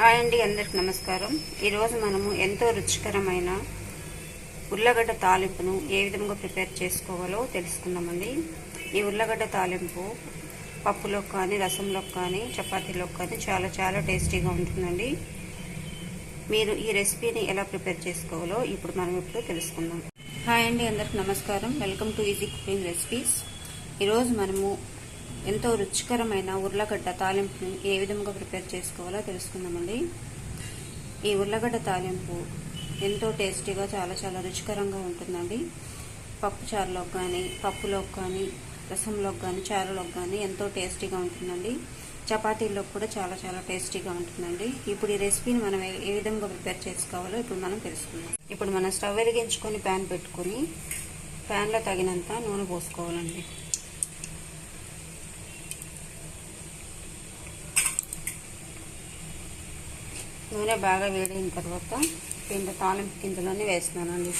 Hi అండి అందరికి నమస్కారం. ఈరోజు మనము ఎంతో రుచికరమైన ఉల్లగడ్డ తాలింపును ఏ విధంగా ప్రిపేర్ చేసుకోవాలో తెలుసుకుందామండి. ఈ ఉల్లగడ్డ తాలింపు పప్పులో కానీ రసంలో కానీ చపాతీలో కానీ చాలా చాలా టేస్టీగా ఉంటుందండి. మీరు ఈ రెసిపీని ఎలా ప్రిపేర్ చేసుకోవాలో ఇప్పుడు మనం ఇప్పుడు తెలుసుకుందాం. హాయ్ అండి అందరికి నమస్కారం. Welcome to easy cooking recipes. ఈరోజు మనము ఎంతో రుచికరమైన ఉర్లగడ్డ తాలింపుని ఏ విధంగా ప్రిపేర్ చేసుకోవాలో తెలుసుకుందామండి. ఈ ఉర్లగడ్డ తాలింపు ఎంతో టేస్టీగా చాలా చాలా రుచికరంగా ఉంటుందండి. పప్పు చారులోకి కానీ పప్పులోకి కానీ రసంలోకి కానీ చారులోకి కానీ ఎంతో టేస్టీగా ఉంటుందండి. చపాతీల్లోకి కూడా చాలా చాలా టేస్టీగా ఉంటుందండి. ఇప్పుడు ఈ రెసిపీని మనం ఏ- ఏ విధంగా ప్రిపేర్ చేసుకోవాలో ఇప్పుడు మనం తెలుసుకుందాం. ఇప్పుడు మనం స్టవ్ వెలిగించుకొని ప్యాన్ పెట్టుకొని ప్యాన్లో తగినంత నూనె పోసుకోవాలండి. నూనె బాగా వేడిన తర్వాత రెండు తాలింపు గింజలన్నీ వేస్తున్నానండి.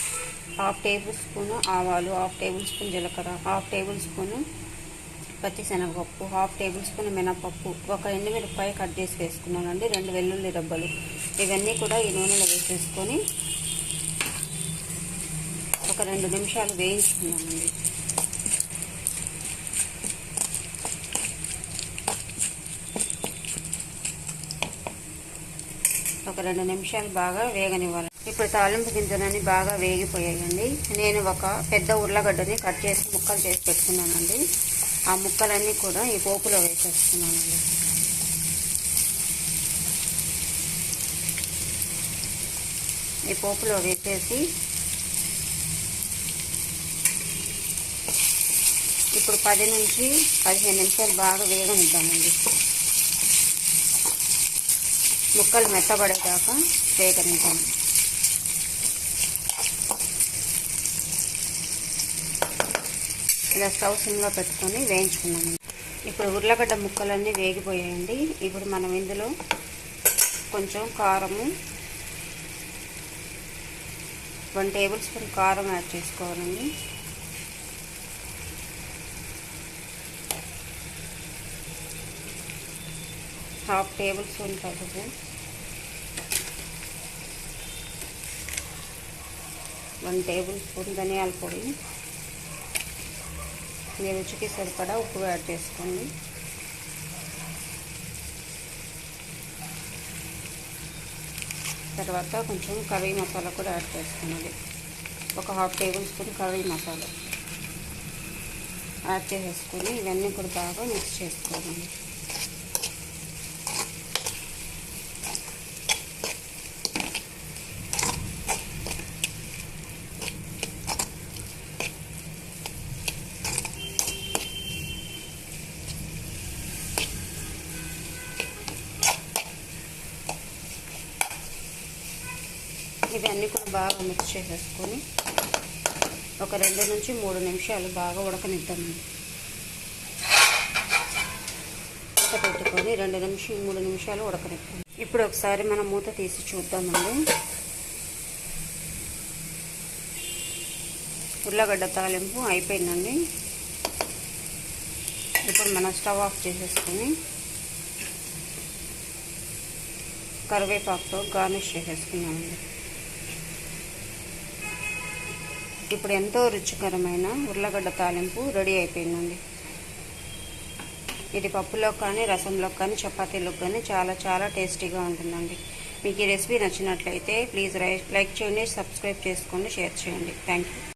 హాఫ్ టేబుల్ స్పూన్ ఆవాలు హాఫ్ టేబుల్ స్పూన్ జీలకర్ర హాఫ్ టేబుల్ స్పూన్ పచ్చిశనగపప్పు హాఫ్ టేబుల్ స్పూన్ మినపప్పు. ఒక ఎండుమిరపకాయ కట్ చేసి వేసుకున్నానండి. రెండు వెల్లుల్లి రబ్బలు. ఇవన్నీ కూడా ఈ నూనెలో వేసేసుకొని ఒక రెండు నిమిషాలు వేయించుకున్నానండి. ఒక రెండు నిమిషాలు బాగా వేగనివ్వాలి. ఇప్పుడు తాలింపు గింజలన్నీ బాగా వేగిపోయాయండి. నేను ఒక పెద్ద ఉర్లగడ్డని కట్ చేసి ముక్కలు చేసి పెట్టుకున్నానండి. ఆ ముక్కలన్నీ కూడా ఈ పోపులో వేసేస్తున్నానండి. ఈ పోపులో వేసేసి ఇప్పుడు పది నుంచి పదిహేను నిమిషాలు బాగా వేగనిద్దామండి. ముక్కలు మెత్తబడేదాకా సేకరించాము ఇలా స్టవ్ సిమ్లో పెట్టుకొని వేయించుకున్నాము ఇప్పుడు ఉర్లగడ్డ ముక్కలన్నీ వేగిపోయాయండి. ఇప్పుడు మనం ఇందులో కొంచెం కారము వన్ టేబుల్ స్పూన్ కారం యాడ్ చేసుకోవాలండి. హాఫ్ టేబుల్ స్పూన్ పసుపు వన్ టేబుల్ స్పూన్ ధనియాల పొడి. మీ రుచికి సరిపడా ఉప్పు యాడ్ చేసుకోండి. తర్వాత కొంచెం కర్రీ మసాలా కూడా యాడ్ చేసుకున్నది ఒక half tablespoon curry masala add చేసేసుకొని ఇవన్నీ కూడా బాగా మిక్స్ చేసుకోవాలి ఇవన్నీ కూడా బాగా మిక్స్ చేసేసుకొని ఒక రెండు నుంచి మూడు నిమిషాలు బాగా ఉడకనిద్దామండి మూత పెట్టుకొని రెండు నిమిషం మూడు నిమిషాలు ఉడకనిద్దాం. ఇప్పుడు ఒకసారి మనం మూత తీసి చూద్దామండి. ఉల్లగడ్డ తాలింపు అయిపోయిందండి. ఇప్పుడు మనం స్టవ్ ఆఫ్ చేసేసుకొని కరివేపాకుతో గార్నిష్ చేసేసుకున్నామండి ఇప్పుడు ఎంతో రుచికరమైన ఉర్లగడ్డ తాలింపు రెడీ అయిపోయిందండి. ఇది పప్పులో కానీ రసంలో కానీ చపాతీలో కానీ చాలా చాలా టేస్టీగా ఉంటుందండి. మీకు ఈ రెసిపీ నచ్చినట్లయితే ప్లీజ్ లైక్ చేయండి సబ్స్క్రైబ్ చేసుకోండి షేర్ చేయండి. Thank you